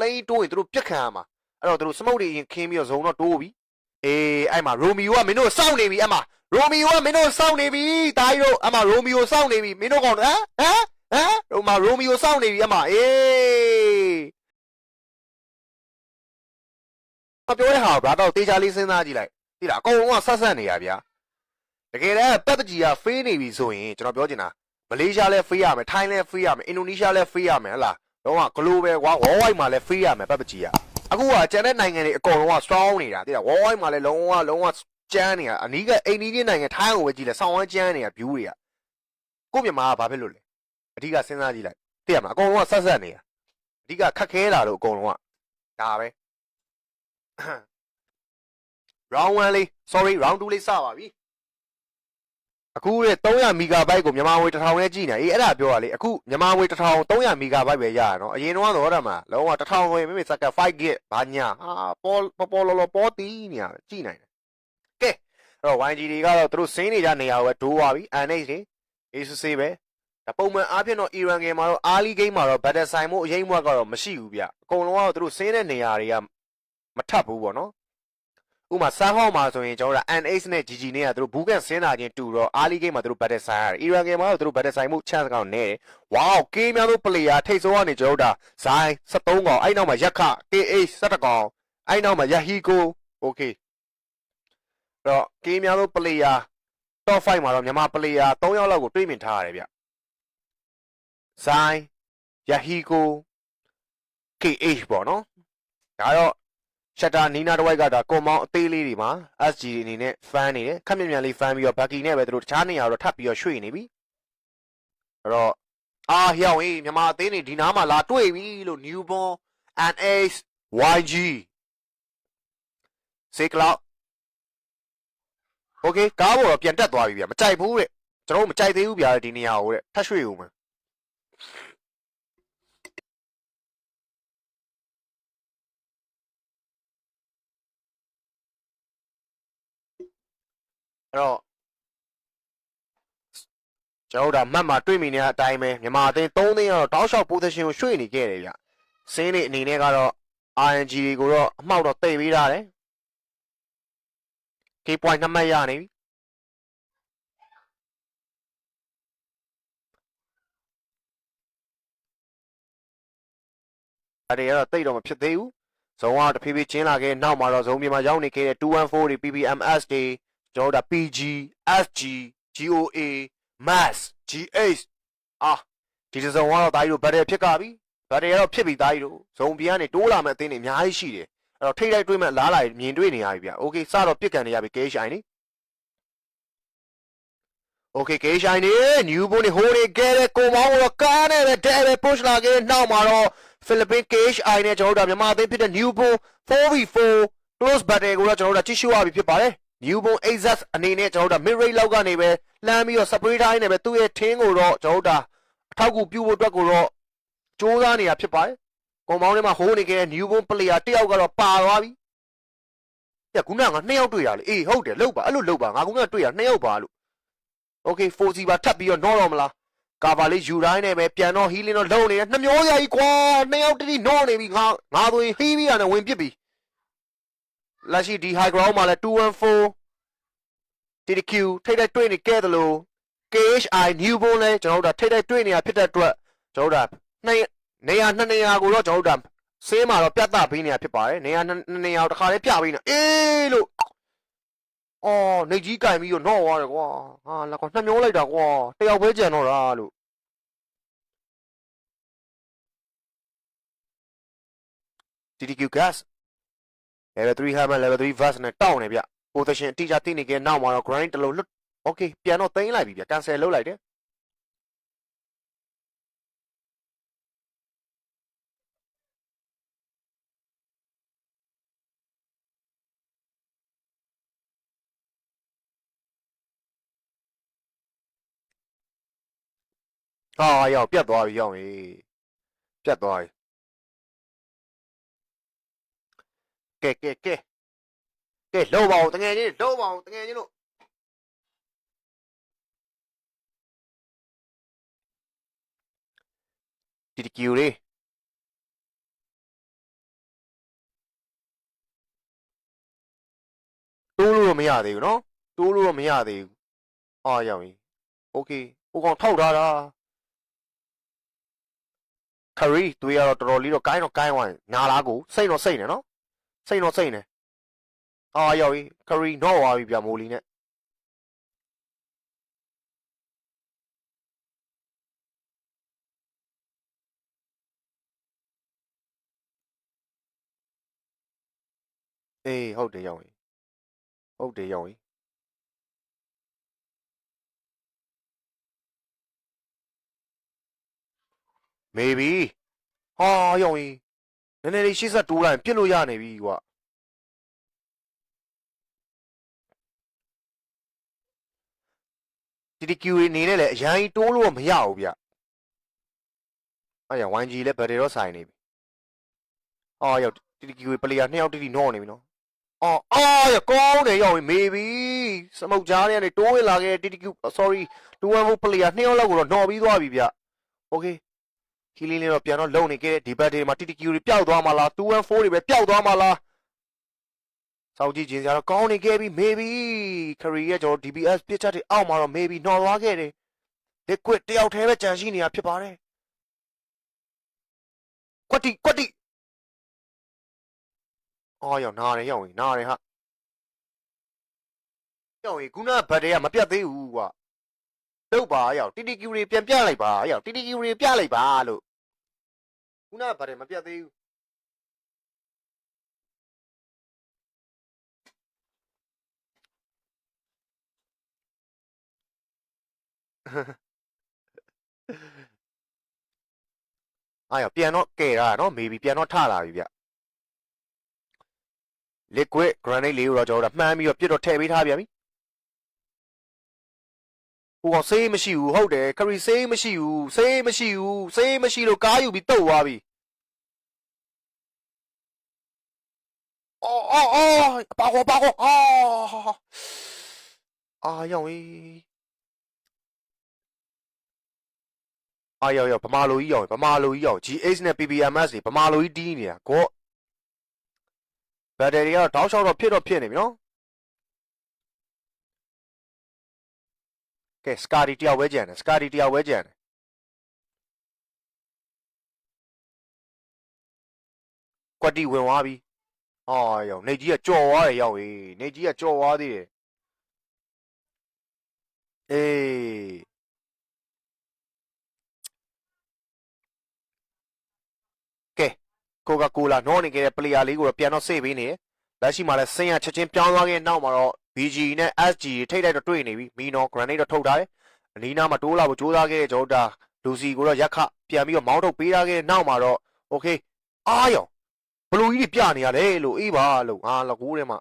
လိန်တိုးရင်သူတို့ပြက်ခံရမှာအဲ့တော့သူတို့စမုတ်တွေရင်ခင်းပြီးတော့ဇုံတော့တိုးပြီအေးအဲ့မှာရိုမီယိုကမင်းတို့စောင့်နေပြီအဲ့မှာရိုမီယိုကမင်းတို့စောင့်နေပြီတာကြီးတို့အဲ့မှာရိုမီယိုစောင့်နေပြီမင်းတို့ကောင်ဟမ်ဟမ်ဟမ်ဟိုမှာရိုမီယိုစောင့်နေပြီအဲ့မှာအေးမပြောတဲ့ဟာကိုဗျာတော့တေချာလေးစဉ်းစားကြည့်လိုက်သိလားအကုန်လုံးကဆက်ဆက်နေရဗျာတကယ်တမ်းပတ်ပကြီးကဖေးနေပြီဆိုရင်ကျွန်တော်ပြောချင်တာမလေးရှားလည်းဖေးရမယ်ထိုင်းလည်းဖေးရမယ်အင်ဒိုနီးရှားလည်းဖေးရမယ်ဟလား တော့က global ကွာ worldwide မှာလည်းဖေးရမယ်ပတ်ပကြီးကအခုကကျန်တဲ့နိုင်ငံတွေအကုန်လုံးက strong နေတာသိလား worldwide မှာလည်းလုံးဝလုံးဝကျန်းနေတာအနီးကအိန္ဒိယနိုင်ငံထိုင်းကိုပဲကြည့်လဲဆောင်းဝမ်းကျန်းနေတာ view တွေကကိုမြန်မာကဘာဖြစ်လို့လဲအဓိကစဉ်းစားကြည့်လိုက်သိရမလားအကုန်လုံးကဆက်ဆက်နေတာအဓိကခက်ခဲတာလို့အကုန်လုံးကဒါပဲ round 1လေး sorry round 2လေးစပါပြီ အခုတဲ့300မီဂါဘိုက်ကိုမြန်မာငွေ1000နဲ့ကြည့်နေအေးအဲ့ဒါပြောရလေအခုမြန်မာငွေ1000 300မီဂါဘိုက်ပဲရရနော်အရင်တော့တော့မှာလုံးဝ1000ငွေမိမိစက္ကန့် 5GB ဘာညာဟာပေါ်ပေါ်ပေါ်လောလောပေါ်တီးနေရကြည့်နိုင်တယ်ကဲအဲ့တော့ YG တွေကတော့သူတို့စင်းနေကြနေရာကိုပဲဒိုးသွားပြီ NH တွေ ACC ပဲဒါပုံမှန်အားဖြင့်တော့ Iran game မှာတော့ early game မှာတော့ battle ဆိုင်မှုအရင်ဘွက်ကတော့မရှိဘူးဗျအကုန်လုံးကတော့သူတို့စင်းတဲ့နေရာတွေကမထပ်ဘူးပေါ့နော် ဥမာဆန်းဟောင်းမှာဆိုရင်ကျွန်တော်တို့ NH နဲ့ GG နဲ့ကသူတို့ဘူးကန်ဆင်းတာချင်းတူတော့ early game မှာသူတို့ battle ဆိုင်ရတယ် Iran game မှာတော့သူတို့ battle ဆိုင်မှု chance ကောင်းနေတယ်။ wow ကေးများသော player ထိတ်ဆုံးကနေကျွန်တော်တို့ဒါဇိုင်း73កောင်အဲ့နောက်မှာရက်ခ KH 17កောင်အဲ့နောက်မှာ Yahiko okay အဲ့တော့ကေးများသော player top 5မှာတော့မြန်မာ player 3ယောက်လောက်ကိုတွေးမြင်ထားရတယ်ဗျ။ဇိုင်း Yahiko KH ပေါ့နော်။ဒါတော့ ရှက်တာနီနာတဝိုက်ကဒါကွန်မောင်းအသေးလေးတွေမှာ SG အနေနဲ့ fan နေတယ်ခက်မြက်မြန်လေးဖန်ပြီးတော့ဘက်ကီနဲ့ပဲသူတို့တခြားနေရာတော့ထပ်ပြီးတော့ရွှေ့နေပြီအဲ့တော့အာဟျောင်းအေးမြန်မာအသေးနေဒီနားမှာလာတွေ့ပြီလို့ newborn and ace YG စေကလောက်โอเคကားပေါ်တော့ပြန်တက်သွားပြီဗျာမကြိုက်ဘူးတဲ့ကျွန်တော်တို့မကြိုက်သေးဘူးဗျာဒီနေရာကိုတဲ့ထပ်ရွှေ့ဦးမယ် အဲ့တော့ကျွန်တော်တို့ဒါမတ်မှာတွေ့မိနေတဲ့အတိုင်းပဲမြန်မာအသင်း3သင်းကတော့တောက်လျှောက် position ကိုရွှေ့နေခဲ့တယ်ဗျစင်းနေအနေနဲ့ကတော့ RNG တွေကိုတော့အမှောက်တော့တိတ်ပေးထားတယ် K point နှစ်မှတ်ရနေပြီအဲ့ဒီကတော့တိတ်တော့မဖြစ်သေးဘူးဇုံကတဖြည်းဖြည်းချင်းလာခဲ့နောက်မှာတော့ဇုံမြေမှာရောက်နေခဲ့တဲ့214တွေ PPMS တွေ ကျွန်တော်တို့ဒါ PG SG GOA MAS GH အာဒီတစ်စုံကတော့တာကြီးတို့ဗတ်တယ်ဖြစ်ကြပြီဗတ်တယ်ကတော့ဖြစ်ပြီတာကြီးတို့ဇုံပြကနေတိုးလာမဲ့အသင်းတွေအများကြီးရှိတယ်အဲ့တော့ထိတ်လိုက်တွေးမဲ့လားလာမြင်တွေ့နေရပြီဗျ။ Okay စတော့ပြစ်ကန်နေရပြီ KHI နေ Okay KHI နေ new bone နေဟိုးနေကဲတဲ့ကိုမောင်းတော့ကားနဲ့ပဲတဲ့ပဲ push လာခဲ့နောက်မှာတော့ Philippine KHI နဲ့ကျွန်တော်တို့မြန်မာအသင်းဖြစ်တဲ့ new bone 4v4 close battle ကိုတော့ကျွန်တော်တို့ကြည့်ရှုရပြီဖြစ်ပါတယ်။ new bone access အနေနဲ့ကျွန်တော်တို့ mid range လောက်ကနေပဲလှမ်းပြီးတော့ spray တိုင်းနေပဲသူ့ရဲ့ team ကိုတော့ကျွန်တော်တို့အထောက်အကူပြုဖို့အတွက်ကိုတော့စူးစမ်းနေတာဖြစ်ပါတယ်။ကွန်ပေါင်းထဲမှာဟိုးနေခဲ့တဲ့ new bone player တယောက်ကတော့ပါသွားပြီ။ညခုနကငါနှစ်ယောက်တွေ့ရလေ။အေးဟုတ်တယ်လောက်ပါအဲ့လိုလောက်ပါငါကငါတွေ့ရနှစ်ယောက်ပါလို့။ Okay 4C ပါထပ်ပြီးတော့နော်တော့မလား။ကာဗာလေးယူတိုင်းနဲ့ပဲပြန်တော့ healing တော့လုံးနေတယ်။နှမျောရကြီးကွာ။နှစ်ယောက်တတိနော်နေပြီငါငါဆိုရင် heal ပြီးရတယ်ဝင်ပစ်ပြီ။ လက်ရှိဒီ high ground မှာလည်း214 TDQ ထိတ်တဲ့တွေ့နေခဲ့တယ်လို့ KHI new bone လဲကျွန်တော်တို့ဒါထိတ်တဲ့တွေ့နေတာဖြစ်တဲ့အတွက်ကျွန်တော်တို့ဒါနှစ်နေရာနှစ်နေရာကိုတော့ကျွန်တော်တို့ဒါဆေးမှာတော့ပြတ်သားပေးနေတာဖြစ်ပါတယ်နေရာနှစ်နေရာတစ်ခါလေးပြပေးနေအေးလို့အော်နေကြီးကင်ပြီးတော့နော့သွားတယ်ကွာဟာလက်ကွာနှမျောလိုက်တာကွာတယောက်ပဲကြံတော့တာလို့ TDQ gas level 3 hammer level 3 verse နဲ့တောင်းနေဗျ position အတိအကျသိနေခဲ့နောက်မှာတော့ grind တစ်လုံးလွတ် okay ပြန်တော့သိမ်းလိုက်ပြီဗျ cancel လုပ်လိုက်တယ်ဟာရောက်ပြတ်သွားပြီရောက်ပြီပြတ်သွားပြီ ကဲကဲကဲကဲလှုပ်ပါအောင်တငယ်ချင်းလှုပ်ပါအောင်တငယ်ချင်းတို့တီတီကီရီတိုးလို့တော့မရသေးဘူးနော်တိုးလို့တော့မရသေးဘူးအာရောက်ရင်โอเคဟိုကောင်ထောက်ထားတာခရီးတွေးရတော့တော်တော်လေးတော့ကိုင်းတော့ကိုင်းသွားနာလားကိုစိတ်တော့စိတ်နေနော် စိတ်တော့စိတ်နေအာရောက်ရင်ခရီးတော့သွားပြီဗျမိုးလီနဲ့အေးဟုတ်တယ်ရောက်ရင်ဟုတ်တယ်ရောက်ရင် maybe ဟာရောက်ရင်န ည်းနည်းလေးရှေ့ဆက်တိုးလိုက်ပြစ်လို့ရနေပြီကွာတီတီ Q နေနဲ့လည်းအရင်တိုးလို့မရဘူးဗျအဲ့ရ 1G လည်းဘယ်တည်းတော့ဆိုင်နေပြီအော်ရောက်တီတီ Q ပလေယာနှစ်ယောက်တီတီနော့နေပြီနော်အော်အော်ရကောင်းတယ်ရောက်ရင် maybe စမုတ်ကြားထဲကနေတိုးဝင်လာခဲ့တဲ့တီတီ Q sorry 214 player နှစ်ယောက်လောက်ကိုတော့နှော်ပြီးသွားပြီဗျ okay ခီလင်းလေးတော့ပြန်တော့လုံနေခဲ့တဲ့ဒီဘက်တွေမှာ TTQ တွေပျောက်သွားမှာလား214တွေပဲပျောက်သွားမှာလားစောင့်ကြည့်ခြင်းစရာတော့ကောင်းနေခဲ့ပြီ maybe ခရီးရဲ့ကျွန်တော် DBS ပြစ်ချက်တွေအောက်မှာတော့ maybe နှော်သွားခဲ့တယ် liquid တယောက်တည်းပဲကြံရှိနေတာဖြစ်ပါတယ်ကွက်တီကွက်တီအော်ရောက်နားတယ်ရောက်ရင်နားတယ်ဟာရောက်ရင်ခုနဘတ်တွေကမပြတ်သေးဘူးကွာလုတ်ပါရောက် TTQ တွေပြန်ပြလိုက်ပါရောက် TTQ တွေပြလိုက်ပါလို့ ခုနကဗတယ်မပြတ်သေးဘူးအားရပြန်တော့ကဲတာနော် maybe ပြန်တော့ထလာပြီဗျ liquid granite လေးကိုတော့ကျွန်တော်တို့မှန်းပြီးတော့ပြစ်တော့ထည့်ပေးထားပြန်ပြီဟို ကောင်ဆေးမရှိဘူးဟုတ်တယ်ခရီဆေးမရှိဘူးဆေးမရှိဘူးဆေးမရှိလို့ကားယူပြီးတုတ်သွားပြီအော်အော်အော်ပါကောပါကောအာအာယောင်ကြီးအာယောင်ယောင်ဗမာလိုကြီးယောင်ဗမာလိုကြီးယောင် GH နဲ့ PPMS တွေဗမာလိုကြီးတီးနေတာကောဘက်တရီကတော့တောက်လျှောက်တော့ဖြစ်တော့ဖြစ်နေပြီနော် ကဲစကာဒီတယောက်ဝဲကြံတယ်စကာဒီတယောက်ဝဲကြံတယ်ကွက်တီဝင်သွားပြီအာယောနေကြီးကကြော်သွားတယ်ရောက်ဟေးနေကြီးကကြော်သွားသေးတယ်အေးကဲကိုကာကိုလာနောနေခဲ့တဲ့ပလေယာလေးကိုတော့ပြန်တော့စေ့ပေးနေတယ်လက်ရှိမှာလည်းဆင်းရချက်ချင်းပြောင်းသွားခဲ့နောက်မှာတော့ BG နဲ့ SG ထိတ်လိုက်တော့တွေ့နေပြီမီနော် grenade တော့ထုတ်ထားတယ်အနီးနားမှာတိုးလာဖို့ကြိုးစားခဲ့တဲ့ကျွန်တော်တို့ဒါလူစီကိုတော့ရက်ခပြန်ပြီးတော့မောင်းထုတ်ပေးထားခဲ့တဲ့နောက်မှာတော့ okay အားယောဘလူကြီးတွေပြနေရလေလို့အေးပါလို့ငါလကူးထဲမှာ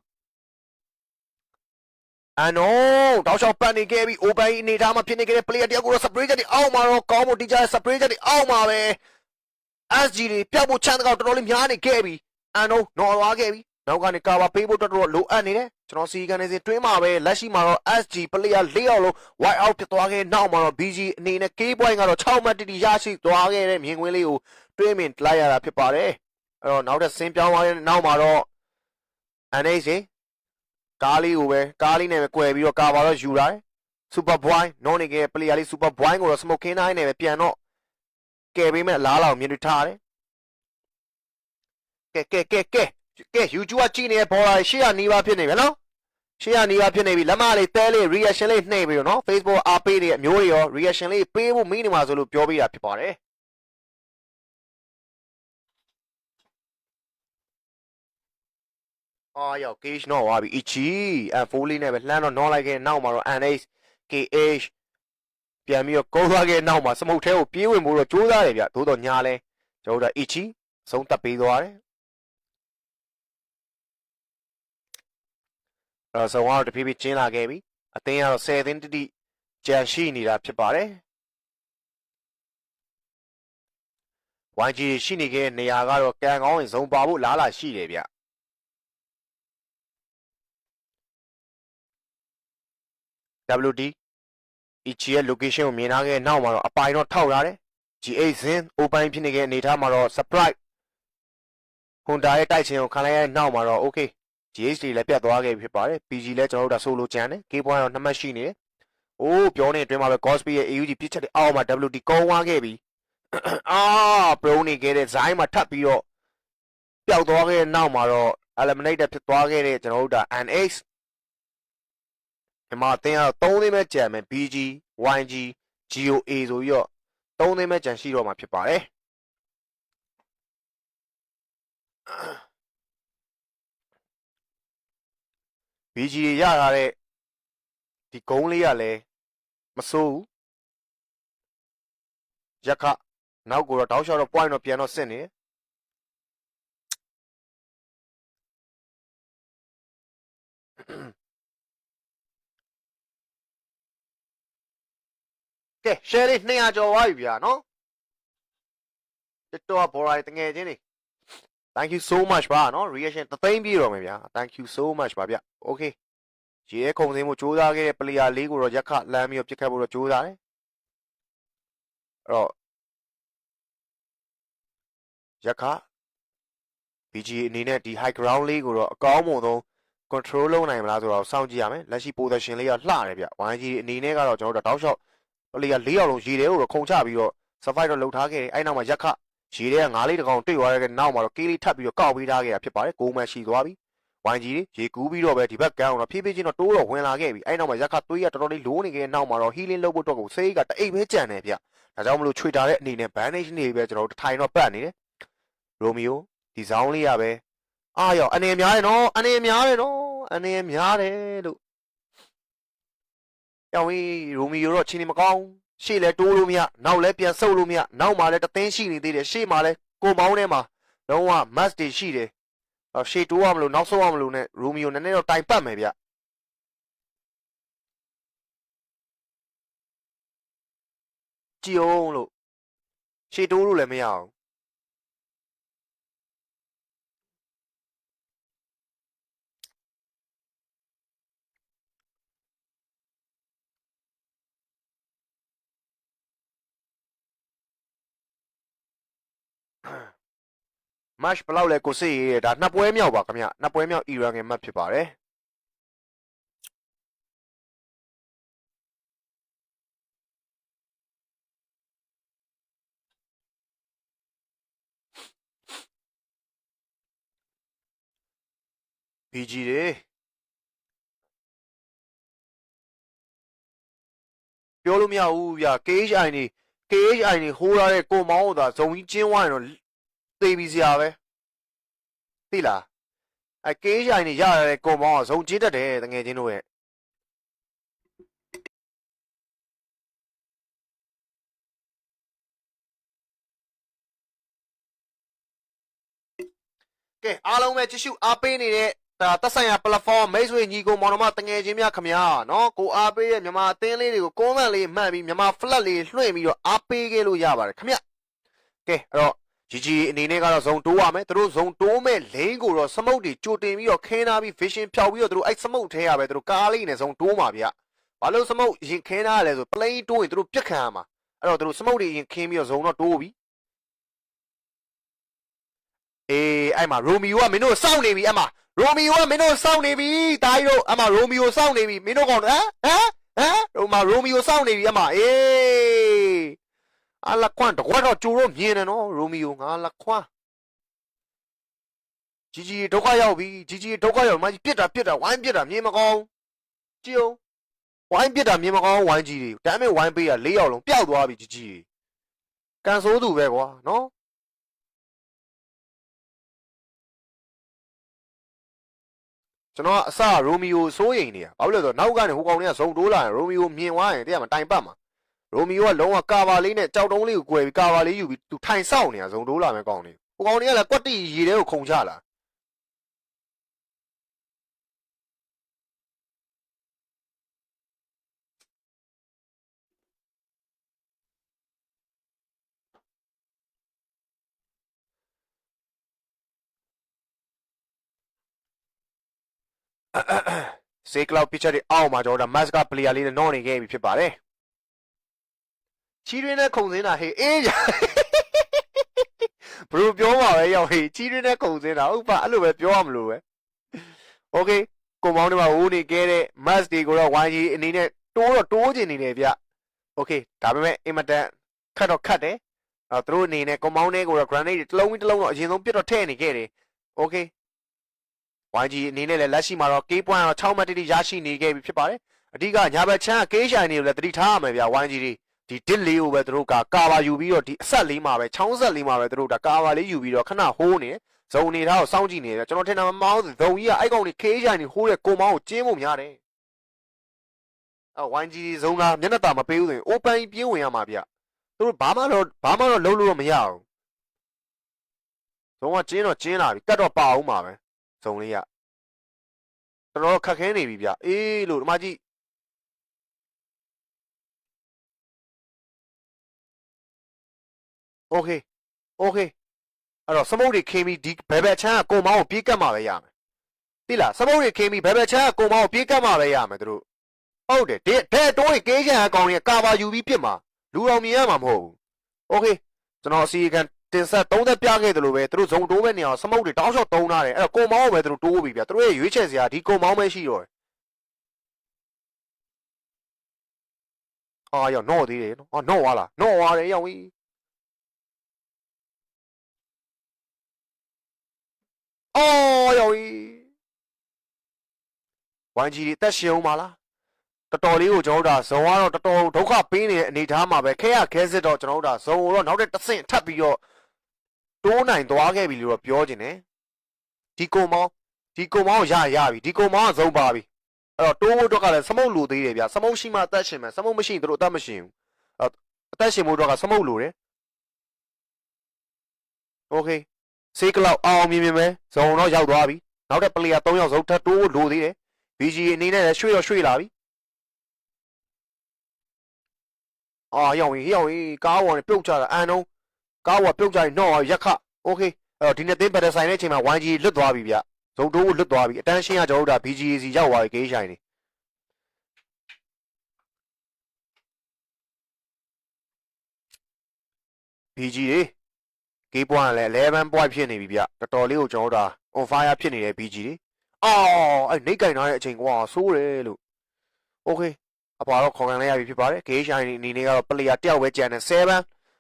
အန်နော်တောက်လျှောက်ပတ်နေခဲ့ပြီ open အနေထားမှာဖြစ်နေခဲ့တဲ့ player တယောက်ကိုတော့ spray ချက်တွေအောက်မှာတော့ကောင်းဖို့တီချာ spray ချက်တွေအောက်မှာပဲ SG တွေပြတ်ဖို့ချမ်းတော့တော်တော်လေးများနေခဲ့ပြီအန်နော်နော်သွားခဲ့ပြီနောက်ကနေကာဘာပေးဖို့တော်တော်လိုအပ်နေတယ် ကျွန်တော်စီကန်နေစဉ်တွင်းမှာပဲလက်ရှိမှာတော့ SG player ၄ယောက်လုံး white out ဖြစ်သွားခဲ့နောက်မှာတော့ BG အနေနဲ့ K point ကတော့6မှတ်တီတီရရှိသွားခဲ့တဲ့မြင်ကွင်းလေးကိုတွေးမြင်လိုက်ရတာဖြစ်ပါတယ်အဲ့တော့နောက်ထပ်ဆင်းပြောင်းသွားတဲ့နောက်မှာတော့ NH ကားလေးကိုပဲကားလေးနဲ့ပဲ꿰ပြီးတော့ကာပါတော့ယူလာတယ် Super Boy နော်နေကပလေယာလေး Super Boy ကိုတော့ Smoking Nine နဲ့ပဲပြန်တော့ကဲပေးမဲ့အလားလောက်မြင်တွေ့ထားတယ်ကဲကဲကဲကဲ ကဲ YouTube ကကြည့်နေတဲ့ဘောလာရှေ့ရနီးပါဖြစ်နေပြီနော်ရှေ့ရနီးပါဖြစ်နေပြီလက်မလေးတဲလေး reaction လေးနှိပ်ပြီးတော့နော် Facebook အားပေးနေတဲ့အမျိုးတွေရော reaction လေးပေးဖို့မိနေမှာဆိုလို့ပြောပေးတာဖြစ်ပါတယ်အာရောက် cage တော့သွားပြီ ichi f4 လေးနဲ့ပဲလှမ်းတော့နောလိုက်ခဲ့နောက်မှာတော့ nh kh ပြန်ပြီးတော့ကုန်းသွားခဲ့နောက်မှာစမုတ်ထဲကိုပြေးဝင်ဖို့တော့ကြိုးစားတယ်ဗျသို့တော့ညာလဲကျွန်တော်တို့ ichi အဆုံးတက်ပေးသွားတယ် တော့ဆောင်းကတော့တဖြည်းဖြည်းကျင်းလာခဲ့ပြီအသင်းကတော့10သင်းတိတိကြံရှိနေတာဖြစ်ပါတယ် YG ရှိနေခဲ့တဲ့နေရာကတော့ကံကောင်းရင်ဇုံပါဖို့လားလာရှိတယ်ဗျ WD EG ရဲ့ location ကိုမြင်ထားခဲ့တဲ့နောက်မှာတော့အပိုင်တော့ထောက်ထားတယ် G8 ဇင်း open ဖြစ်နေခဲ့တဲ့အနေအထားမှာတော့ surprise Honda ရဲ့တိုက်ချင်ကိုခံလိုက်ရတဲ့နောက်မှာတော့ okay GH တွေလည်းပြတ်သွားခဲ့ပြီဖြစ်ပါတယ် PG လည်းကျွန်တော်တို့ဒါဆိုလိုချန်တယ် K point တော့နှစ်မှတ်ရှိနေတယ်အိုးပြောနေအတွင်းမှာပဲ Gosby ရဲ့ AUG ပြစ်ချက်တွေအောက်မှာ WT ကောင်းသွားခဲ့ပြီအာ pro နေခဲ့တဲ့ဇိုင်းမှာထပ်ပြီးတော့ပျောက်သွားခဲ့တဲ့နောက်မှာတော့ eliminated ဖြစ်သွားခဲ့တဲ့ကျွန်တော်တို့ဒါ NX ဒီမှာအတင်းကတော့3သိန်းပဲကြံမယ် BG YG GOA ဆိုပြီးတော့3သိန်းပဲကြံရှိတော့မှာဖြစ်ပါတယ် BG တွေရထားတဲ့ဒီဂုံးလေးကလည်းမစိုးဘူးရက်ခနောက်ကိုတော့တောက်လျှောက်တော့ point တော့ပြန်တော့စစ်နေတယ်ကဲ share လေး200ကျော်သွားပြီဗျာနော်တော်တော်ဘော်ရိုင်းတငယ်ချင်းတွေ thank you so much ပါနော် reaction တသိန်းပြည့်တော့မယ်ဗျာ thank you so much ပါဗျ okay ရေရဲခုံစင်းမှုစူးစမ်းခဲ့တဲ့ player လေးကိုတော့ရက်ခလမ်းပြီးတော့ပြစ်ခတ်ဖို့တော့စူးစမ်းတယ်အဲ့တော့ရက်ခ BG အနေနဲ့ဒီ high ground လေးကိုတော့အကောင်းမွန်ဆုံး control လုပ်နိုင်မလားဆိုတော့စောင့်ကြည့်ရမယ်လက်ရှိ position လေးကလှတယ်ဗျ YG အနေနဲ့ကတော့ကျွန်တော်တို့တောက်လျှောက် player ၄ယောက်လုံးရေတယ်ကိုတော့ခုံချပြီးတော့ survive တော့လုပ်ထားခဲ့တယ်အဲ့နောက်မှာရက်ခ ရေတဲ့ကငါးလေးတစ်ကောင်တွေ့သွားတဲ့နောက်မှာတော့ကေးလေးထပ်ပြီးတော့ကောက်ပေးထားခဲ့တာဖြစ်ပါတယ်ကိုမှန်ရှိသွားပြီ YG ရေကူးပြီးတော့ပဲဒီဘက်ကန်းအောင်တော့ဖြည်းဖြည်းချင်းတော့တိုးတော့ဝင်လာခဲ့ပြီအဲ့နောက်မှာရက်ခသွေးရတော်တော်လေးလိုးနေခဲ့တဲ့နောက်မှာတော့ healing လုပ်ဖို့တော့ကိုစေးကတအိတ်ပဲကြံတယ်ဗျဒါကြောင့်မလို့ချွေတာတဲ့အနေနဲ့ bandage နေပဲကျွန်တော်တို့ထိုင်တော့ပတ်နေတယ်ရိုမီယိုဒီဇောင်းလေးရပဲအာရောအနေများတယ်နော်အနေများတယ်နော်အနေများတယ်လို့ကြောင်ကြီးရိုမီယိုတော့ချင်းနေမကောင်း ရှေ့လဲတိုးလို့မရနောက်လဲပြန်ဆုပ်လို့မရနောက်မှာလဲတသိန်းရှိနေသေးတယ်ရှေ့မှာလဲကိုမောင်းထဲမှာလုံးဝ must တွေရှိတယ်အော်ရှေ့တိုးရမလို့နောက်ဆုံးရမလို့နဲ့ရိုမီယိုနည်းနည်းတော့တိုင်ပတ်မယ်ဗျကြည်အောင်လို့ရှေ့တိုးလို့လည်းမရအောင် match ဘယ်လောက်လဲကိုစစ်ရေးတဲ့ဒါနှစ်ပွဲမြောက်ပါခင်ဗျနှစ်ပွဲမြောက်အီရန်ငယ်မှတ်ဖြစ်ပါတယ်ဘီဂျီတွေပြောလို့မရဘူးဗျ KHI နေ KHI နေဟိုးရတဲ့ကိုမောင်းကိုသာဇုံကြီးကျင်းဝိုင်းတော့ သေပြီစရာပဲသိလားအဲကေးရိုင်နေရရတဲ့ကုံမောင်းကဇုံကျင်းတတ်တယ်တငယ်ချင်းတို့ရဲ့ကဲအားလုံးပဲကြည့်ရှုအားပေးနေတဲ့ဒါသက်ဆိုင်ရာ platform မိတ်ဆွေညီကိုမောင်နှမတငယ်ချင်းများခမညာနော်ကိုအားပေးတဲ့မြန်မာအသင်းလေးတွေကို comment လေးမှတ်ပြီးမြန်မာ flag လေးလွှင့်ပြီးတော့အားပေးခဲ့လို့ရပါတယ်ခမညာကဲအဲ့တော့ GG အနေနဲ့ကတော့ဇုံတိုးရမယ်သူတို့ဇုံတိုးမဲ့လိန်ကိုတော့စမုတ်တွေကြိုတင်ပြီးတော့ခင်းထားပြီး vision ဖြောက်ပြီးတော့သူတို့အဲ့စမုတ်ထဲရပဲသူတို့ကားလေးနဲ့ဇုံတိုးမှာဗျဘာလို့စမုတ်ရင်ခင်းထားရလဲဆို plane တိုးရင်သူတို့ပြက်ခံရမှာအဲ့တော့သူတို့စမုတ်တွေရင်ခင်းပြီးတော့ဇုံတော့တိုးပြီအေးအဲ့မှာရိုမီယိုကမင်းတို့စောင့်နေပြီအဲ့မှာရိုမီယိုကမင်းတို့စောင့်နေပြီတားရီတို့အဲ့မှာရိုမီယိုစောင့်နေပြီမင်းတို့ကောင်ဟမ်ဟမ်ဟမ်ဟိုမှာရိုမီယိုစောင့်နေပြီအဲ့မှာအေး အလာခွန်တကွာတော့ကျိုးတော့မြင်တယ်နော်ရိုမီယိုငါလာခွန်ဂျီဂျီဒုက္ခရောက်ပြီဂျီဂျီဒုက္ခရောက်မှပြစ်တာပြစ်တာဝိုင်းပြစ်တာမြင်မကောင်းကြည့်အောင်ဝိုင်းပြစ်တာမြင်မကောင်းဝိုင်းကြီးတွေဒါပေမဲ့ဝိုင်းပေးတာ၄ယောက်လုံးပျောက်သွားပြီဂျီဂျီကန်ဆိုးသူပဲကွာနော်ကျွန်တော်ကအစရိုမီယိုစိုးရိမ်နေတာဘာလို့လဲဆိုတော့နောက်ကနေဟိုကောင်တွေကဇုံတိုးလာရင်ရိုမီယိုမြင်သွားရင်တရားမတိုင်ပတ်မှာ ရိုမီယိုကလုံးဝကာဗာလေးနဲ့ကြောက်တုံးလေးကို꿰ပြီးကာဗာလေးယူပြီးသူထိုင်ဆောက်နေတာဇုံတိုးလာမယ်ကောင်းနေဟိုကောင်တွေကလည်းကွက်တီရေထဲကိုခုန်ချလာစေကလောက်ပစ်ချက်တွေအောက်မှာကျွန်တော်တို့မတ်စကပလီယာလေးနဲ့နော့နေခဲ့ပြီဖြစ်ပါတယ် ချီးရင်းနဲ့ခုံစင်းတာဟေးအေးကြဘယ်လိုပြောမှာပဲရောက်ဟေးချီးရင်းနဲ့ခုံစင်းတာဟုတ်ပါအဲ့လိုပဲပြောရမလို့ပဲ โอเคကိုမောင်းတွေမှာဝိုးနေခဲ့တဲ့ mass တွေကိုတော့ YG အနေနဲ့တိုးတော့တိုးကျင်နေတယ်ဗျโอเคဒါပေမဲ့အင်မတန်ခတ်တော့ခတ်တယ်အဲ့တော့သူတို့အနေနဲ့ကိုမောင်းတွေကိုတော့ grenade တွေတစ်လုံးပြီးတစ်လုံးတော့အရင်ဆုံးပြတ်တော့ထည့်နေခဲ့တယ်โอเค YG အနေနဲ့လည်းလက်ရှိမှာတော့ K point တော့6မှတ်တိတိရရှိနေခဲ့ပြီဖြစ်ပါတယ်အဓိကညာဘက်ချမ်းက K ရှိုင်တွေကိုလည်းတတိထားရမယ်ဗျ YG တွေ ဒီတစ်လေးကိုပဲသူတို့ကကာဗာယူပြီးတော့ဒီအဆက်လေးမှာပဲချောင်းဆက်လေးမှာပဲသူတို့ဒါကာဗာလေးယူပြီးတော့ခဏဟိုးနေတယ်ဇုံနေထားကိုစောင့်ကြည့်နေတယ်ကျွန်တော်ထင်တာမမောင်းဇုံကြီးကအဲ့ကောင်တွေ K ရှိုင်တွေဟိုးတဲ့ကိုမောင်းကိုကျင်းဖို့များတယ်အော် YG ဇုံကမျက်နှာတာမပေးဘူးဆိုရင် open ပြင်းဝင်ရမှာဗျသူတို့ဘာမှတော့ဘာမှတော့လုံးလို့တော့မရဘူးဇုံကကျင်းတော့ကျင်းလာပြီကတ်တော့ပါအောင်ပါပဲဇုံလေးကတော်တော်ခက်ခဲနေပြီဗျအေးလို့ဒီမှာကြ โอเคโอเคအဲ့တော့စမုတ်တွေခင်းပြီးဒီဘယ်ဘက်ချမ်းကကိုမောင်းကိုပြေးကတ်မှာပဲရမယ်သိလားစမုတ်တွေခင်းပြီးဘယ်ဘက်ချမ်းကကိုမောင်းကိုပြေးကတ်မှာပဲရမယ်သူတို့ဟုတ်တယ်တဲ့တဲ့တိုးရင်ကေးချန်အကောင်ကြီးကာဗာယူပြီးပြစ်မှာလူတော်မြင်ရမှာမဟုတ်ဘူးโอเคကျွန်တော်အစီအကံတင်ဆက်သုံးသက်ပြခဲ့တယ်လို့ပဲသူတို့ဇုံတိုးမဲ့နေအောင်စမုတ်တွေတောင်းလျှောက်တုံးထားတယ်အဲ့တော့ကိုမောင်းကိုပဲသူတို့တိုးပြီဗျသူတို့ရဲ့ရွေးချယ်စရာဒီကိုမောင်းပဲရှိတော့တယ် အာရောက်နော့သေးတယ်နော်အာနော့သွားလားနော့သွားတယ်ရောက်ပြီ အော်ရောက်ပြီဝိုင်းကြီးတက်ရှင်အောင်ပါလားတော်တော်လေးကိုကျွန်တော်တို့ဒါဇုံကတော့တော်တော်ဒုက္ခပေးနေတဲ့အနေအထားမှာပဲခဲရခဲစစ်တော့ကျွန်တော်တို့ဒါဇုံကိုတော့နောက်တစ်တစ်ဆင့်ထပ်ပြီးတော့တိုးနိုင်သွားခဲ့ပြီလို့တော့ပြောချင်တယ်ဒီကုံမောင်းဒီကုံမောင်းကိုရရပြီဒီကုံမောင်းကဇုံပါပြီ အဲ့တော့တိုးဖို့အတွက်ကလည်းစမုတ်လိုသေးတယ်ဗျစမုတ်ရှိမှအသက်ရှင်မယ်စမုတ်မရှိရင်တို့အသက်မရှင်ဘူးအဲ့အသက်ရှင်ဖို့အတွက်ကစမုတ်လိုတယ်โอเค ဆေးကလောက်အောင်မြင်မြင်ပဲဇုံတော့ရောက်သွားပြီနောက်တဲ့ player 3ယောက်ဇုံထပ်တိုးလိုသေးတယ် BG အနေနဲ့လည်းရွှေ့တော့ရွှေ့လာပြီအာရောက်ရင်ရောက်ရင်ကားဝေါ်နဲ့ပြုတ်ချတာအန်တော့ကားဝေါ်ပြုတ်ချရင်တော့ရက်ခ okay အဲ့တော့ဒီနေ့သင်းဘက်တဆိုင်တဲ့အချိန်မှာ 1G လွတ်သွားပြီဗျဇုံတိုးကိုလွတ်သွားပြီအတန်းရှင်းရကျွန်တော်တို့ဒါ BGAC ရောက်သွားပြီဂိမ်းဆိုင်နေ BG တွေ gay point ကလည်း11 point ဖြစ်နေပြီဗျတော်တော်လေးကိုကျွန်တော်တို့ဒါ on fire ဖြစ်နေတဲ့ BG တွေအော်အဲ့နေကင်ထားတဲ့အချိန်ကွာဆိုးတယ်လို့ okay အပါတော့ခေါ်ကန်လိုက်ရပြီဖြစ်ပါတယ် gay ဆိုင်အနေနဲ့ကတော့ player တယောက်ပဲကျန်တယ်7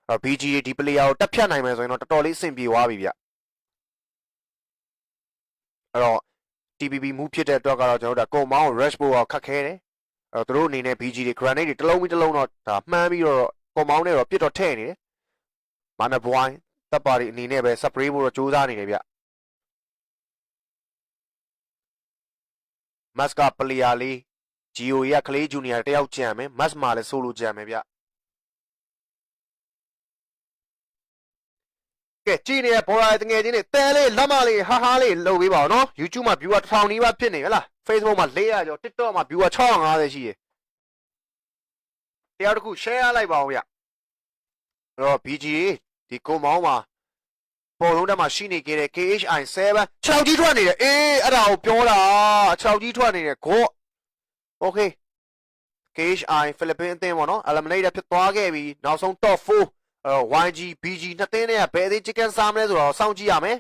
အဲ့ BG တွေဒီ player ကိုတက်ဖြတ်နိုင်မယ်ဆိုရင်တော့တော်တော်လေးအဆင်ပြေသွားပြီဗျအဲ့တော့ TPP move ဖြစ်တဲ့အတွက်ကတော့ကျွန်တော်တို့ဒါကုံမောင်းကို rush ဖို့တော့ခက်ခဲတယ်အဲ့တော့သူတို့အနေနဲ့ BG တွေ grenade တွေတစ်လုံးပြီးတစ်လုံးတော့ဒါမှန်းပြီးတော့ကုံမောင်းနဲ့တော့ပြစ်တော့ထဲ့နေတယ်မာနဘွိုင်း တပ်ပါတွေအနေနဲ့ပဲ spray ဖို့တော့စူးစမ်းနေတယ်ဗျမတ်ကပလီယာလေး GO ရကလေးဂျူနီယာတယောက်ကြံမယ်မတ်မှာလည်းဆိုလိုကြံမယ်ဗျကဲကြည့်နေတဲ့ဘော်ရာတငယ်ချင်းတွေတဲလေးလက်မလေးဟာဟာလေးလှုပ်ပေးပါဦးနော် YouTube မှာ viewer 1000နီးပါးဖြစ်နေဟလား Facebook မှာ400ကျော် TikTok မှာ viewer 650ရှိတယ်တရားတစ်ခု share လိုက်ပါဦးဗျအဲ့တော့ BG ဒီကိုမောင်းမှာပေါ်လုံးတက်မှာရှိနေခဲ့တဲ့ KHI 7 6ကြီးထွက်နေတယ်အေးအဲ့ဒါကိုပြောတာ6ကြီးထွက်နေတယ်ကို Okay KHI ဖိလစ်ပင်းအသင်းပေါ့နော် eliminated ဖြစ်သွားခဲ့ပြီနောက်ဆုံး top 4အဲ့တော့ YG BG နှစ်သင်းနဲ့ဘယ်အသင်း chicken စားမလဲဆိုတော့စောင့်ကြည့်ရမယ်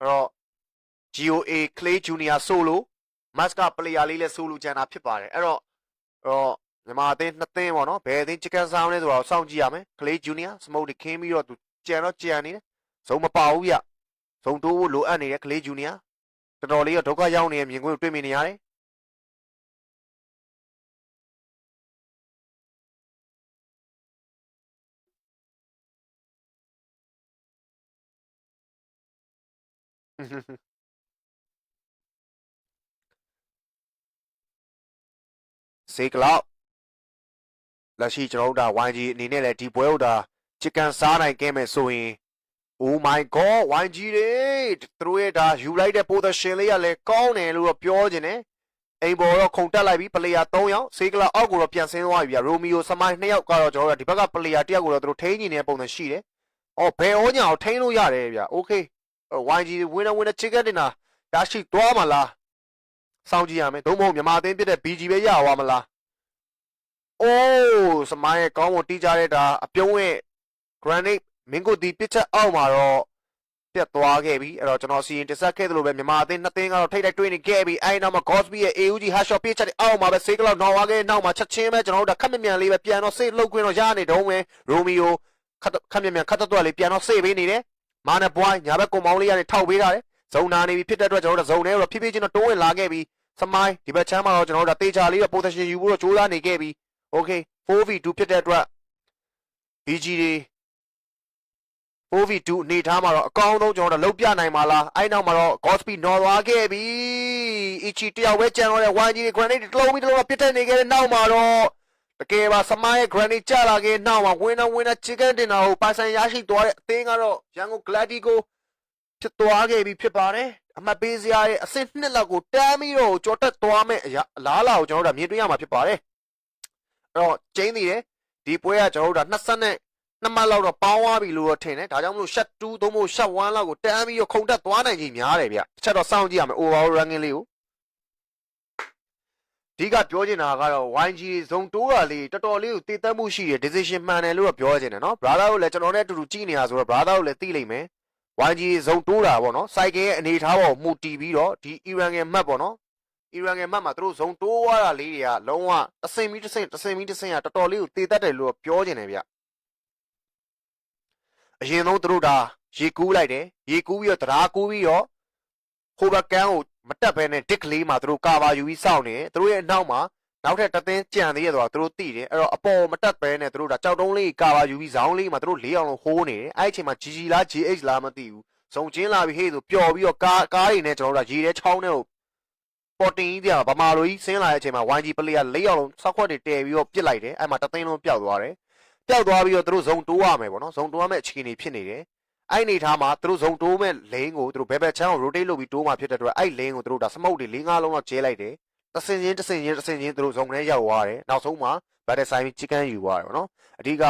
အဲ့တော့ GOA Clay Junior Solo Maska player လေးလည်း Solo ကျန်တာဖြစ်ပါတယ်အဲ့တော့အဲ့တော့ မြန်မာအသင်းနှစ်သင်းပေါ့နော်ဘယ်အသင်း chicken စားမလဲဆိုတော့စောင့်ကြည့်ရမယ် Clay Junior Smoke တွေခင်းပြီးတော့သူကြံတော့ကြံနေတယ်ဇုံမပါဘူးဗျဇုံတိုးဖို့လိုအပ်နေတဲ့ Clay Junior တော်တော်လေးတော့ဒုက္ခရောက်နေတဲ့မြင်ကွင်းကိုတွေ့မြင်နေရတယ်စေကလောက် လက်ရှိကျွန်တော်တို့ဒါ YG အနေနဲ့လည်းဒီပွဲဥတာ chicken စားနိုင်ခဲ့မယ်ဆိုရင် Oh my god YG တွေသူတို့ရဲ့ဒါယူလိုက်တဲ့ position လေးကလည်းကောင်းတယ်လို့တော့ပြောခြင်းတယ်အိမ်ပေါ်တော့ခုန်တက်လိုက်ပြီ player 3ယောက်စေကလောက်အောက်ကိုတော့ပြန်ဆင်းသွားပြီဗျာရိုမီယိုစမိုင်း2ယောက်ကတော့ကျွန်တော်တို့ဒီဘက်က player တစ်ယောက်ကိုတော့သူတို့ထိန်းနေနေတဲ့ပုံစံရှိတယ်အော်ဘယ်ဩညာကိုထိန်းလို့ရတယ်ဗျာ okay YG ဝင်တော့ဝင်တဲ့ chicken dinner ရရှိသွားမှာလားစောင့်ကြည့်ရမယ်သို့မဟုတ်မြန်မာအသင်းပြတဲ့ BG ပဲရသွားမလား အိုးစမိုင်းရဲ့ကောင်းမွန်တီးကြတဲ့ဒါအပြုံးရဲ့ granite မင်းကိုဒီပစ်ချက်အောက်မှာတော့ပြတ်သွားခဲ့ပြီအဲ့တော့ကျွန်တော်စီရင်တက်ဆက်ခဲ့သလိုပဲမြန်မာအသင်းနှစ်သင်းကတော့ထိတ်တိုက်တွေ့နေခဲ့ပြီအဲ့နောက်မှာ Gosby ရဲ့ AUG Hashot ပြစ်ချက်တဲ့အောက်မှာပဲဆေးကလောက်နောက်သွားခဲ့နောက်မှာချက်ချင်းပဲကျွန်တော်တို့ကခက်မြမြန်လေးပဲပြန်တော့ဆေးလှုပ်ခွင်းတော့ရနေတုံးပဲရိုမီယိုခက်ခက်မြမြန်ခက်တော့လေးပြန်တော့ဆေးပေးနေတယ်မာနပွိုင်းညာဘက်ကုံမောင်းလေးကနေထောက်ပေးတာတယ်ဇုံနာနေပြီဖြစ်တဲ့အတွက်ကျွန်တော်တို့ဇုံထဲတော့ဖြည်းဖြည်းချင်းတော့တိုးဝင်လာခဲ့ပြီစမိုင်းဒီဘက်ချမ်းမှာတော့ကျွန်တော်တို့ကတေချာလေးတော့ position ယူဖို့တော့ကြိုးစားနေခဲ့ပြီ okay 4v2 ဖြစ်တဲ့အတွက် BG တွေ 4v2 အနေထားမှာတော့အကောင်းဆုံးကျွန်တော်တို့လှုပ်ပြနိုင်ပါလားအဲ့နောက်မှာတော့ Godspeed နော်သွားခဲ့ပြီ Ichi တယောက်ပဲကြံတော့တဲ့ 1G grenade တစ်လုံးပြီးတစ်လုံးပြစ်တက်နေခဲ့တဲ့နောက်မှာတော့တကယ်ပါစမိုင်းရဲ့ grenade ကျလာခဲ့နောက်မှာ winner winner chicken dinner ကိုပိုင်ဆိုင်ရရှိသွားတဲ့အသင်းကတော့ရန်ကုန် Gladico ဖြစ်သွားခဲ့ပြီဖြစ်ပါတယ်အမှတ်ပေးစရာရဲ့အဆင့်နှစ်လောက်ကိုတန်းပြီးတော့ကြော်တက်သွားမဲ့အရာအလားအလာကိုကျွန်တော်တို့ကမြင်တွေ့ရမှာဖြစ်ပါတယ်အဲ့ တော့ကျင်းနေတယ်ဒီပွဲကကျွန်တော်တို့က20နဲ့နှစ်မှတ်လောက်တော့ပေါင်းသွားပြီလို့တော့ထင်တယ်ဒါကြောင့်မလို့ shot 2သုံးဖို့ shot 1လောက်ကိုတန်းပြီးတော့ခုန်တက်သွားနိုင်ကြီးများတယ်ဗျတစ်ချက်တော့စောင့်ကြည့်ရမယ် overall ranking လေးကိုဒီကပြောချင်တာကတော့ YG ဇုံတိုးတာလေးတော်တော်လေးကိုတည်တတ်မှုရှိတယ် decision မှန်တယ်လို့တော့ပြောချင်တယ်နော် brother ကိုလည်းကျွန်တော်နဲ့အတူတူကြည့်နေတာဆိုတော့ brother ကိုလည်းသိလိမ့်မယ် YG ဇုံတိုးတာပေါ့နော်စိုက်ကဲရဲ့အနေထားပေါ်မူတည်ပြီးတော့ဒီ Iran ရဲ့ map ပေါ့နော် Iran ရဲ့ map မှာသူတို့ဇုံတိုးသွားတာလေးတွေကလုံးဝအစင်မီတစ်စင်တစ်စင်မီတစ်စင်ကတော်တော်လေးကိုတည်တတ်တယ်လို့ပြောချင်တယ်ဗျအရင်ဆုံးသူတို့ဒါရေကူးလိုက်တယ်ရေကူးပြီးတော့တရားကူးပြီးတော့ဟိုဘက်ကန်းကိုမတက်ဘဲနဲ့ဒစ်ကလေးမှာသူတို့ကာဗာယူပြီးစောင့်နေတယ်သူတို့ရဲ့အနောက်မှာနောက်ထပ်တသင်းကြံသေးရတော့သူတို့သိတယ်အဲ့တော့အပေါ်မတက်ဘဲနဲ့သူတို့ဒါကြောက်တုံးလေးကာဗာယူပြီးဇောင်းလေးမှာသူတို့လေးအောင်လုံးဟိုးနေတယ်အဲ့ဒီအချိန်မှာ GG လား GH လားမသိဘူးဇုံချင်းလာပြီးဟေးဆိုပျော်ပြီးတော့ကားကားတွေနဲ့ကျွန်တော်တို့ကရေထဲချောင်းထဲကို ပေါ်တင်ကြီးတရားဗမာလိုကြီးဆင်းလာတဲ့အချိန်မှာ YG player လေးအောင်လုံးစောက်ခွက်တွေတဲပြီးတော့ပစ်လိုက်တယ်အဲ့မှာတသင်းလုံးပျောက်သွားတယ်ပျောက်သွားပြီးတော့သူတို့ဇုံတိုးရမယ်ပေါ့နော်ဇုံတိုးရမယ့်အခြေအနေဖြစ်နေတယ်အဲ့အနေထားမှာသူတို့ဇုံတိုးမဲ့လင်းကိုသူတို့ဘယ်ဘက်ချမ်းကို rotate လုပ်ပြီးတိုးမှဖြစ်တဲ့အတွက်အဲ့လင်းကိုသူတို့ဒါ smoke တွေ၄၅လုံးလောက်ကျဲလိုက်တယ်တဆင်ချင်းတဆင်ချင်းတဆင်ချင်းသူတို့ဇုံထဲရောက်သွားတယ်နောက်ဆုံးမှာ battle sign ပြီး chicken ယူသွားတယ်ပေါ့နော်အဓိက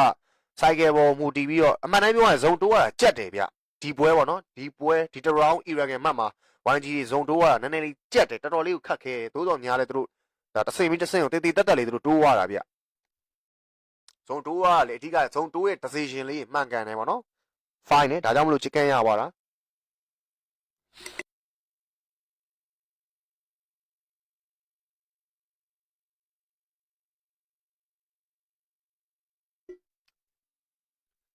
cycle ပေါ်မူတည်ပြီးတော့အမှန်တိုင်းပြောရင်ဇုံတိုးရတာကြက်တယ်ဗျ ဒီပွဲပေါ့နော်ဒီပွဲဒီတ round Iranian map မှာ YG ဇုံတိုးရတာနည်းနည်းလေးကြက်တယ်တော်တော်လေးကိုခတ်ခဲတယ်သို့တော်များလဲသူတို့ဒါတဆင်ပြီးတဆင်ကိုတေးသေးတက်တက်လေးသူတို့တိုးရတာဗျဇုံတိုးရတာလေအဓိကဇုံတိုးရဲ့ decision လေးမှန်ကန်တယ်ပေါ့နော် fine နဲ့ဒါကြောင့်မလို့ chicken ရပါတာ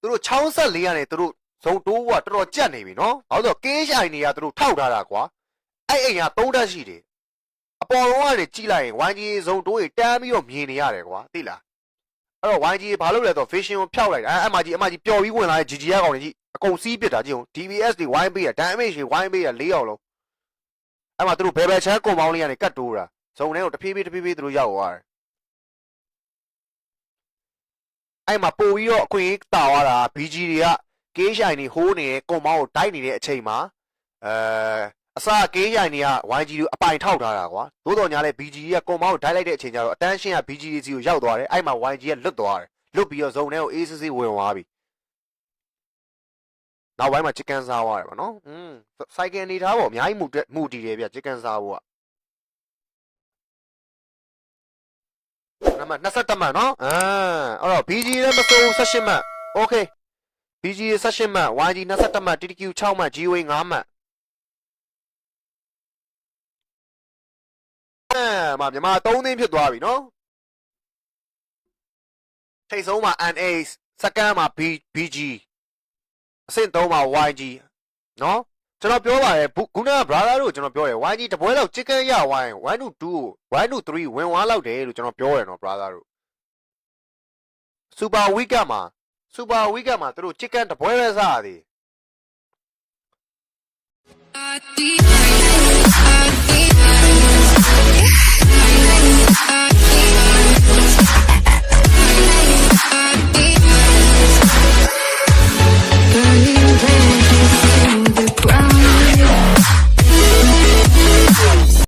သူတို့64ကနေသူတို့ ဇုံတိုးကတော်တော်ကြက်နေပြီနော်။ဘာလို့လဲဆိုတော့ကင်းရှိုင်တွေကသူတို့ထောက်ထားတာကွာ။အဲ့အိမ်က3တက်ရှိတယ်။အပေါ်လုံးကနေကြည့်လိုက်ရင် YG ဇုံတိုးတွေတန်းပြီးတော့မြင်နေရတယ်ကွာ။သိလား။အဲ့တော့ YG ဘာလုပ်လဲဆိုတော့ vision ကိုဖျောက်လိုက်တာ။အဲ့အမကြီးအမကြီးပျော်ပြီးဝင်လာတဲ့ GG ရကောင်တွေကြီးအကုန်စီးပစ်တာကြည့်ဦး DBS တွေ wine ပေးတာ damage တွေ wine ပေးတာ၄အောင်လုံး။အဲ့မှာသူတို့ဘယ်ဘယ်ချမ်းကွန်ပေါင်းလေးကနေကတ်တိုးတာ။ဇုံထဲကိုတဖြည်းဖြည်းတဖြည်းဖြည်းသူတို့ရောက်သွားတယ်။အဲ့မှာပို့ပြီးတော့အခွင့်အရေးတာသွားတာ BG တွေက ကေးရှိုင်နေဟိုးနေတဲ့ကွန်မောင်းကိုတိုက်နေတဲ့အချိန်မှာအဲအစကေးရှိုင်နေက YG ကိုအပိုင်ထောက်ထားတာကွာသို့တော်ညာလဲ BG ကကွန်မောင်းကိုတိုက်လိုက်တဲ့အချိန်ကျတော့အတန်းရှင်းက BG စီကိုရောက်သွားတယ်အဲ့မှာ YG ကလွတ်သွားတယ်လွတ်ပြီးတော့ဇုံထဲကိုအေးစစ်စစ်ဝင်သွားပြီနောက်ပိုင်းမှာ chicken စားသွားတယ်ဗောနော်อืม cycle အနေထားပေါ့အများကြီးမူတက်မူတည်တယ်ဗျ chicken စားဖို့ကနံပါတ်27မှတ်နော်အာအဲ့တော့ BG လည်းမစိုး18မှတ် okay BG 18မှတ် YG 21မှတ် TTQ 6မှတ် GOA 5မှတ်အဲမမြန်မာ3သင်းဖြစ်သွားပြီနော်ထိတ်ဆုံးမှာ NA စက္ကန့်မှာ B BG အဆင့်3မှာ YG နော်ကျွန်တော်ပြောပါတယ်ခုနက brother တို့ကျွန်တော်ပြောတယ် YG တပွဲလောက် chicken ရဝိုင်း1 to 2 1 to 3ဝင်သွားလောက်တယ်လို့ကျွန်တော်ပြောတယ်နော် brother တို့ super weekend မှာ စူပါဝီကမှာသူတို့ချစ်ကန်တပွဲပဲစားရသည် Burning